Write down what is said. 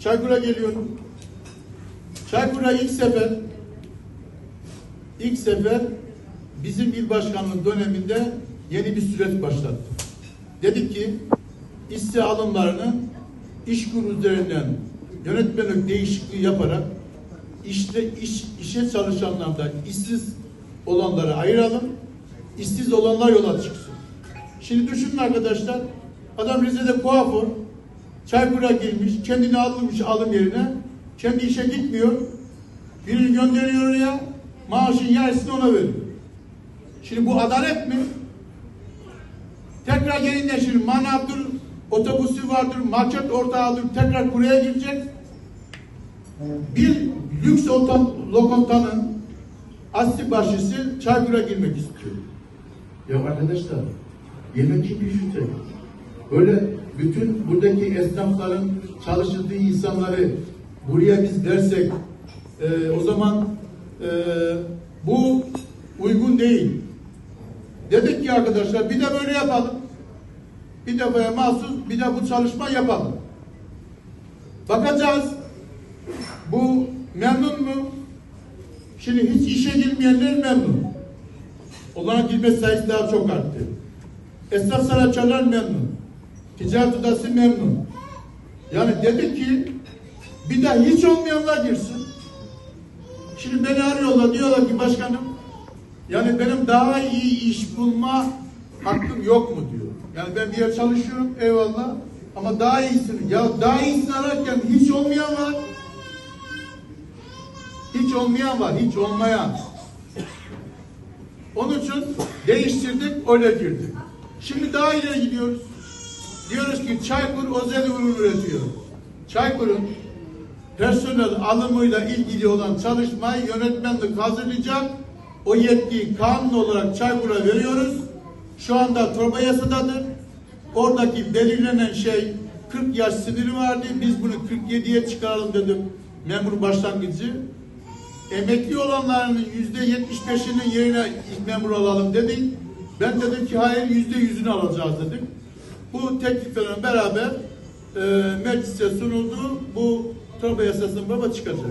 Çaykur'a geliyorum. Çaykur'a ilk sefer ilk sefer bizim il başkanlığı döneminde yeni bir süreç başlattı. Dedik ki işçi alımlarını iş kuru üzerinden yönetmelik değişikliği yaparak işte iş, işe çalışanlardan işsiz olanları ayıralım. işsiz olanlar yola çıksın. Şimdi düşünün arkadaşlar. Adam Rize'de kuaför Çaykur'a girmiş, kendini almış alım yerine. Kendi işe gitmiyor. Birini gönderiyor oraya. Maaşın yarısını ona veriyor. Şimdi bu adalet mi? Tekrar yerinde şimdi manavdır, otobüsü vardır, market ortağıdır, tekrar kuraya girecek. Bir lüks lokantanın asli başısı Çaykur'a girmek istiyor. Ya arkadaşlar, yemek kim pişirecek? Böyle bütün buradaki esnafların çalıştığı insanları buraya biz dersek e, o zaman e, bu uygun değil. Dedik ki arkadaşlar bir de böyle yapalım. Bir defaya mahsus bir de bu çalışma yapalım. Bakacağız. Bu memnun mu? Şimdi hiç işe girmeyenler memnun. Onların girme sayısı daha çok arttı. Esnaf sanatçılar memnun. Ticaret odası memnun. Yani dedik ki bir daha hiç olmayanlar girsin. Şimdi beni arıyorlar diyorlar ki başkanım yani benim daha iyi iş bulma hakkım yok mu diyor. Yani ben bir yer çalışıyorum eyvallah ama daha iyisini ya daha iyisini ararken hiç olmayan var. Hiç olmayan var, hiç olmayan. Onun için değiştirdik, öyle girdik. Şimdi daha ileri gidiyoruz. Diyoruz ki Çaykur özel ürün üretiyor. Çaykur'un personel alımıyla ilgili olan çalışmayı yönetmenlik hazırlayacak. O yetkiyi kanun olarak Çaykur'a veriyoruz. Şu anda torba yasadadır. Oradaki belirlenen şey 40 yaş sınırı vardı. Biz bunu 47'ye çıkaralım dedim. Memur başlangıcı. Emekli olanların yüzde yetmiş beşinin yerine ilk memur alalım dedik. Ben dedim ki hayır yüzde yüzünü alacağız dedik. Bu tekliflerle beraber e, meclise sunuldu. Bu torba yasasının baba çıkacak.